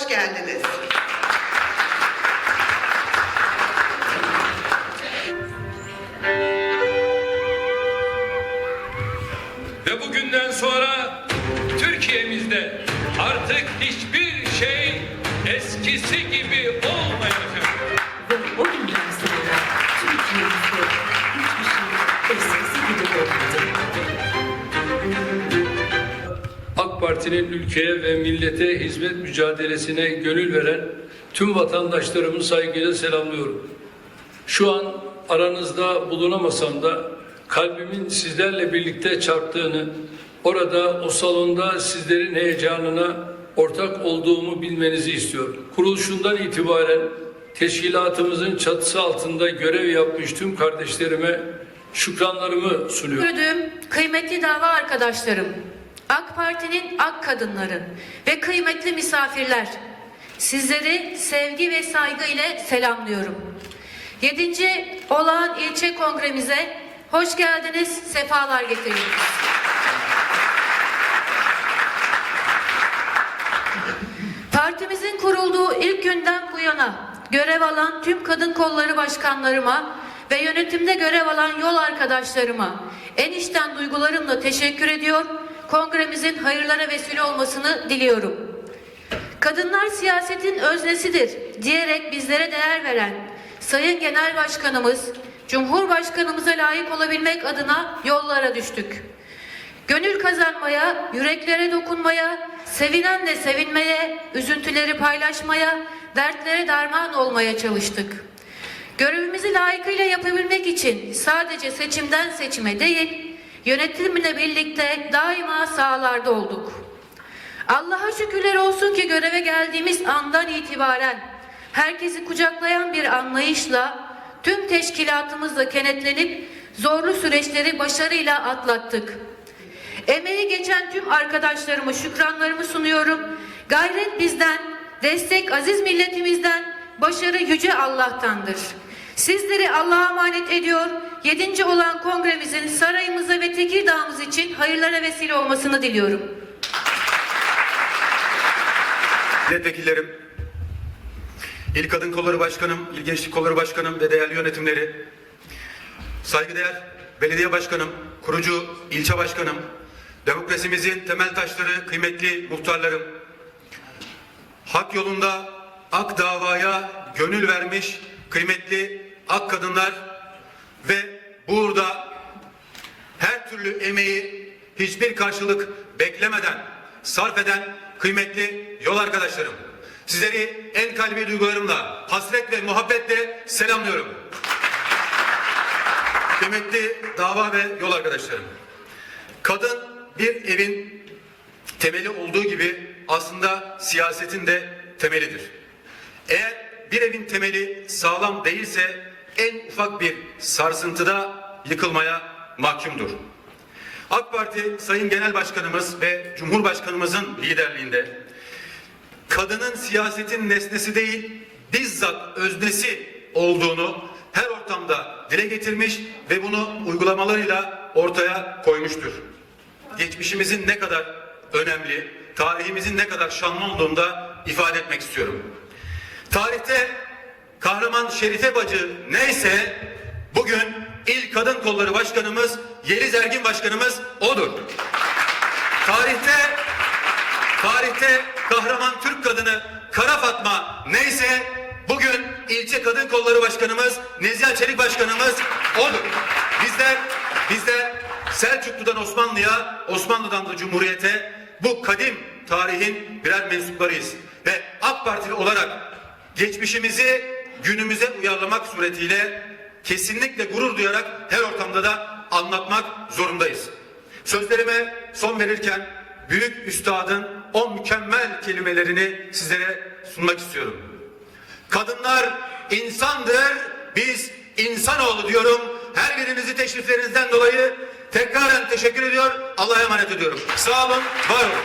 hoş geldiniz. Ve bugünden sonra Türkiye'mizde artık hiçbir şey eskisi gibi Parti'nin ülkeye ve millete hizmet mücadelesine gönül veren tüm vatandaşlarımı saygıyla selamlıyorum. Şu an aranızda bulunamasam da kalbimin sizlerle birlikte çarptığını, orada o salonda sizlerin heyecanına ortak olduğumu bilmenizi istiyorum. Kuruluşundan itibaren teşkilatımızın çatısı altında görev yapmış tüm kardeşlerime şükranlarımı sunuyorum. Kıymetli dava arkadaşlarım, AK Parti'nin ak kadınları ve kıymetli misafirler, sizleri sevgi ve saygı ile selamlıyorum. 7. Olağan İlçe Kongremize hoş geldiniz, sefalar getirdiniz. Partimizin kurulduğu ilk günden bu yana görev alan tüm kadın kolları başkanlarıma ve yönetimde görev alan yol arkadaşlarıma en içten duygularımla teşekkür ediyor. Kongremizin hayırlara vesile olmasını diliyorum. Kadınlar siyasetin öznesidir diyerek bizlere değer veren Sayın Genel Başkanımız, Cumhurbaşkanımıza layık olabilmek adına yollara düştük. Gönül kazanmaya, yüreklere dokunmaya, sevinenle sevinmeye, üzüntüleri paylaşmaya, dertlere derman olmaya çalıştık. Görevimizi layıkıyla yapabilmek için sadece seçimden seçime değil, yönetimle birlikte daima sahalarda olduk. Allah'a şükürler olsun ki göreve geldiğimiz andan itibaren herkesi kucaklayan bir anlayışla tüm teşkilatımızla kenetlenip zorlu süreçleri başarıyla atlattık. Emeği geçen tüm arkadaşlarıma şükranlarımı sunuyorum. Gayret bizden, destek aziz milletimizden, başarı yüce Allah'tandır. Sizleri Allah'a emanet ediyor. Yedinci olan kongremizin sarayımıza ve Tekirdağ'ımız için hayırlara vesile olmasını diliyorum. Milletvekillerim, İl Kadın Kolları Başkanım, İl Gençlik Kolları Başkanım ve değerli yönetimleri, saygıdeğer belediye başkanım, kurucu ilçe başkanım, demokrasimizin temel taşları, kıymetli muhtarlarım, hak yolunda ak davaya gönül vermiş kıymetli ak kadınlar ve burada her türlü emeği hiçbir karşılık beklemeden sarf eden kıymetli yol arkadaşlarım. Sizleri en kalbi duygularımla, hasret ve muhabbetle selamlıyorum. Kıymetli dava ve yol arkadaşlarım. Kadın bir evin temeli olduğu gibi aslında siyasetin de temelidir. Eğer bir evin temeli sağlam değilse en ufak bir sarsıntıda yıkılmaya mahkumdur. AK Parti Sayın Genel Başkanımız ve Cumhurbaşkanımızın liderliğinde kadının siyasetin nesnesi değil bizzat öznesi olduğunu her ortamda dile getirmiş ve bunu uygulamalarıyla ortaya koymuştur. Geçmişimizin ne kadar önemli, tarihimizin ne kadar şanlı olduğunu da ifade etmek istiyorum. Tarihte kahraman Şerife Bacı neyse bugün ilk kadın kolları başkanımız Yeliz Ergin başkanımız odur. Tarihte tarihte kahraman Türk kadını Kara Fatma neyse bugün ilçe kadın kolları başkanımız Neziha Çelik başkanımız odur. Bizler bizler Selçuklu'dan Osmanlı'ya, Osmanlı'dan da Cumhuriyete bu kadim tarihin birer mensuplarıyız. Ve AK Partili olarak geçmişimizi günümüze uyarlamak suretiyle kesinlikle gurur duyarak her ortamda da anlatmak zorundayız. Sözlerime son verirken büyük üstadın o mükemmel kelimelerini sizlere sunmak istiyorum. Kadınlar insandır, biz insanoğlu diyorum. Her birinizi teşriflerinizden dolayı tekraren teşekkür ediyor. Allah'a emanet ediyorum. Sağ olun, var olun.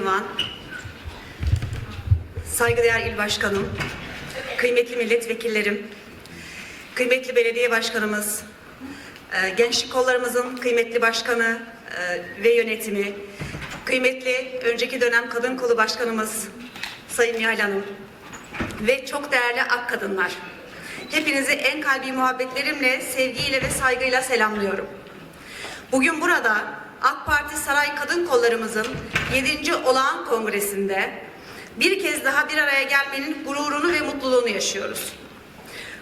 Divan, saygıdeğer il başkanım, kıymetli milletvekillerim, kıymetli belediye başkanımız, e, gençlik kollarımızın kıymetli başkanı e, ve yönetimi, kıymetli önceki dönem kadın kolu başkanımız Sayın Nihal Hanım ve çok değerli ak kadınlar. Hepinizi en kalbi muhabbetlerimle, sevgiyle ve saygıyla selamlıyorum. Bugün burada AK Parti Saray Kadın Kollarımızın 7. olağan kongresinde bir kez daha bir araya gelmenin gururunu ve mutluluğunu yaşıyoruz.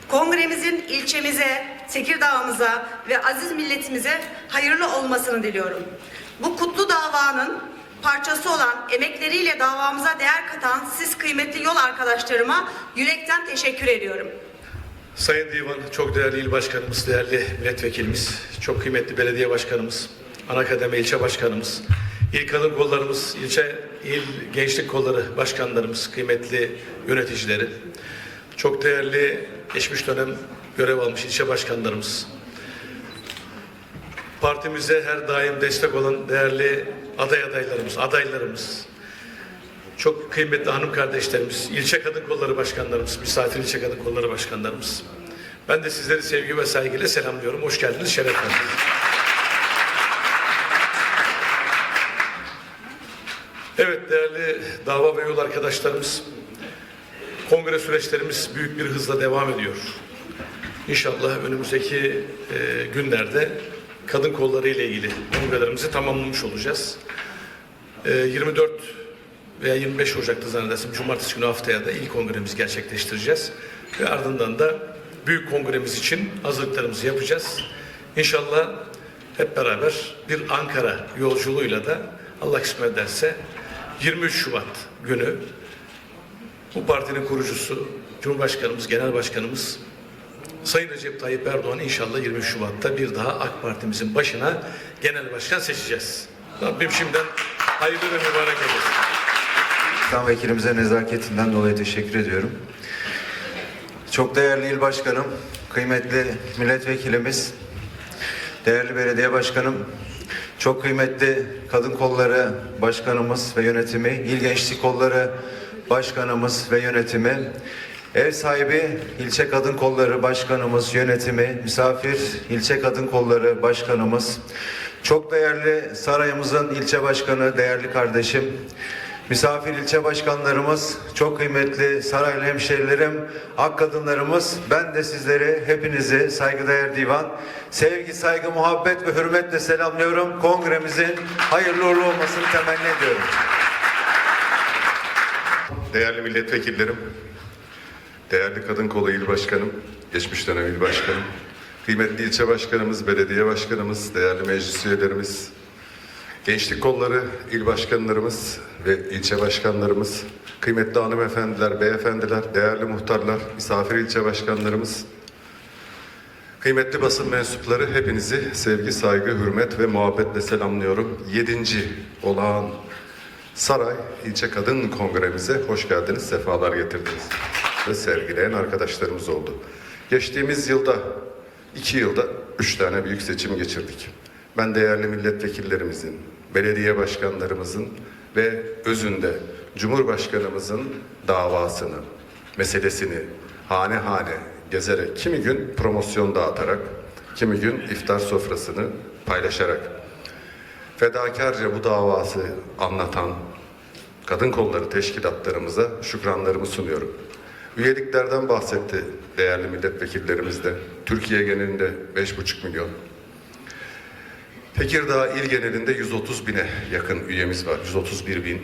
Kongremizin ilçemize, Tekirdağ'ımıza ve aziz milletimize hayırlı olmasını diliyorum. Bu kutlu davanın parçası olan emekleriyle davamıza değer katan siz kıymetli yol arkadaşlarıma yürekten teşekkür ediyorum. Sayın Divan, çok değerli il başkanımız, değerli milletvekilimiz, çok kıymetli belediye başkanımız, ana kademe ilçe başkanımız, il kadın kollarımız, ilçe il gençlik kolları başkanlarımız, kıymetli yöneticileri, çok değerli geçmiş dönem görev almış ilçe başkanlarımız, partimize her daim destek olan değerli aday adaylarımız, adaylarımız, çok kıymetli hanım kardeşlerimiz, ilçe kadın kolları başkanlarımız, misafir ilçe kadın kolları başkanlarımız. Ben de sizleri sevgi ve saygıyla selamlıyorum. Hoş geldiniz, şeref verdiniz. Evet değerli dava ve yol arkadaşlarımız, kongre süreçlerimiz büyük bir hızla devam ediyor. İnşallah önümüzdeki e, günlerde kadın kolları ile ilgili kongrelerimizi tamamlamış olacağız. E, 24 veya 25 Ocak'ta zannedersem Cumartesi günü haftaya da ilk kongremizi gerçekleştireceğiz. Ve ardından da büyük kongremiz için hazırlıklarımızı yapacağız. İnşallah hep beraber bir Ankara yolculuğuyla da Allah kısmet ederse 23 Şubat günü bu partinin kurucusu, Cumhurbaşkanımız, Genel Başkanımız Sayın Recep Tayyip Erdoğan inşallah 23 Şubat'ta bir daha AK Partimizin başına genel başkan seçeceğiz. Rabbim şimdiden hayırlı ve mübarek eylesin. Başkan Vekilimize nezaketinden dolayı teşekkür ediyorum. Çok değerli il başkanım, kıymetli milletvekilimiz, değerli belediye başkanım, çok kıymetli kadın kolları başkanımız ve yönetimi, il gençlik kolları başkanımız ve yönetimi, ev sahibi ilçe kadın kolları başkanımız, yönetimi, misafir ilçe kadın kolları başkanımız, çok değerli sarayımızın ilçe başkanı, değerli kardeşim, Misafir ilçe başkanlarımız, çok kıymetli saraylı hemşerilerim, ak kadınlarımız, ben de sizleri hepinizi saygıdeğer divan, sevgi, saygı, muhabbet ve hürmetle selamlıyorum. Kongremizin hayırlı uğurlu olmasını temenni ediyorum. Değerli milletvekillerim, değerli Kadın Kolu İl Başkanım, geçmiş dönem İl Başkanım, kıymetli ilçe başkanımız, belediye başkanımız, değerli meclis üyelerimiz, gençlik kolları il başkanlarımız ve ilçe başkanlarımız, kıymetli hanımefendiler, beyefendiler, değerli muhtarlar, misafir ilçe başkanlarımız, Kıymetli basın mensupları hepinizi sevgi, saygı, hürmet ve muhabbetle selamlıyorum. Yedinci olağan Saray İlçe Kadın Kongremize hoş geldiniz, sefalar getirdiniz. Ve sergileyen arkadaşlarımız oldu. Geçtiğimiz yılda, iki yılda üç tane büyük seçim geçirdik. Ben değerli milletvekillerimizin, belediye başkanlarımızın ve özünde Cumhurbaşkanımızın davasını, meselesini hane hane gezerek, kimi gün promosyon dağıtarak, kimi gün iftar sofrasını paylaşarak fedakarca bu davası anlatan kadın kolları teşkilatlarımıza şükranlarımı sunuyorum. Üyeliklerden bahsetti değerli milletvekillerimiz de. Türkiye genelinde 5,5 milyon. Tekirdağ il genelinde 130 bine yakın üyemiz var. 131 bin. Ee,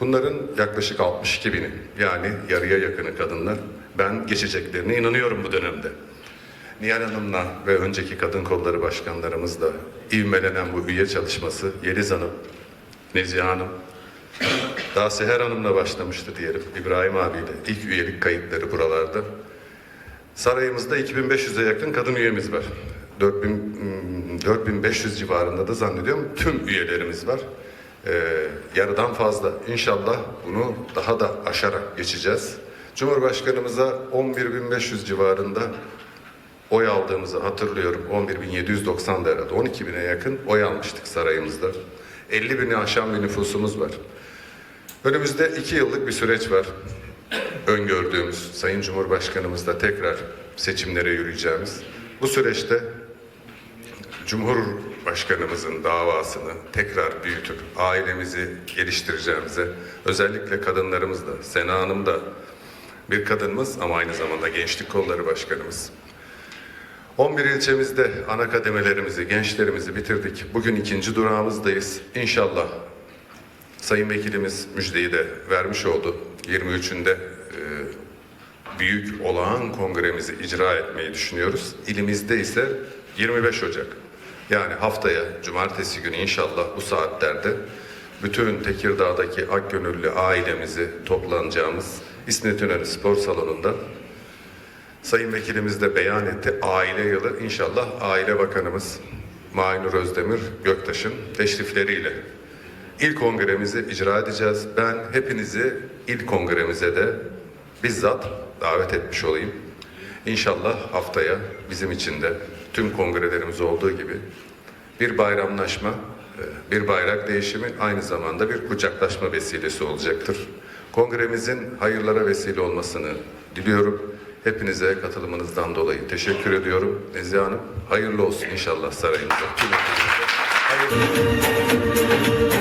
Bunların yaklaşık 62 bini yani yarıya yakını kadınlar. Ben geçeceklerine inanıyorum bu dönemde. Nihal Hanım'la ve önceki kadın kolları başkanlarımızla ivmelenen bu üye çalışması Yeliz Hanım, Nezihe Hanım, daha Seher Hanım'la başlamıştı diyelim. İbrahim abiyle ilk üyelik kayıtları buralarda. Sarayımızda 2500'e yakın kadın üyemiz var. 4000, hmm, 4500 civarında da zannediyorum tüm üyelerimiz var. Ee, yarıdan fazla. İnşallah bunu daha da aşarak geçeceğiz. Cumhurbaşkanımıza 11.500 civarında oy aldığımızı hatırlıyorum. 11.790 herhalde. 12 bine yakın oy almıştık sarayımızda. 50 bini aşan bir nüfusumuz var. Önümüzde iki yıllık bir süreç var. Öngördüğümüz Sayın Cumhurbaşkanımızla tekrar seçimlere yürüyeceğimiz. Bu süreçte Cumhurbaşkanımızın davasını tekrar büyütüp ailemizi geliştireceğimize, özellikle kadınlarımız da, Sena Hanım da bir kadınımız ama aynı zamanda Gençlik Kolları Başkanımız. 11 ilçemizde ana kademelerimizi, gençlerimizi bitirdik. Bugün ikinci durağımızdayız. İnşallah Sayın Vekilimiz müjdeyi de vermiş oldu. 23'ünde e, büyük olağan kongremizi icra etmeyi düşünüyoruz. İlimizde ise 25 Ocak. Yani haftaya cumartesi günü inşallah bu saatlerde bütün Tekirdağ'daki Akgönüllü ailemizi toplanacağımız İsmet İnönü Spor Salonu'nda Sayın Vekilimiz de beyan etti. Aile yılı inşallah Aile Bakanımız Maynur Özdemir Göktaş'ın teşrifleriyle ilk kongremizi icra edeceğiz. Ben hepinizi ilk kongremize de bizzat davet etmiş olayım. İnşallah haftaya bizim için de tüm kongrelerimiz olduğu gibi bir bayramlaşma, e, bir bayrak değişimi aynı zamanda bir kucaklaşma vesilesi olacaktır. Kongremizin hayırlara vesile olmasını diliyorum. Hepinize katılımınızdan dolayı teşekkür ediyorum. Nezihe Hanım hayırlı olsun inşallah sarayımıza. Hepinize. Ezilenlerin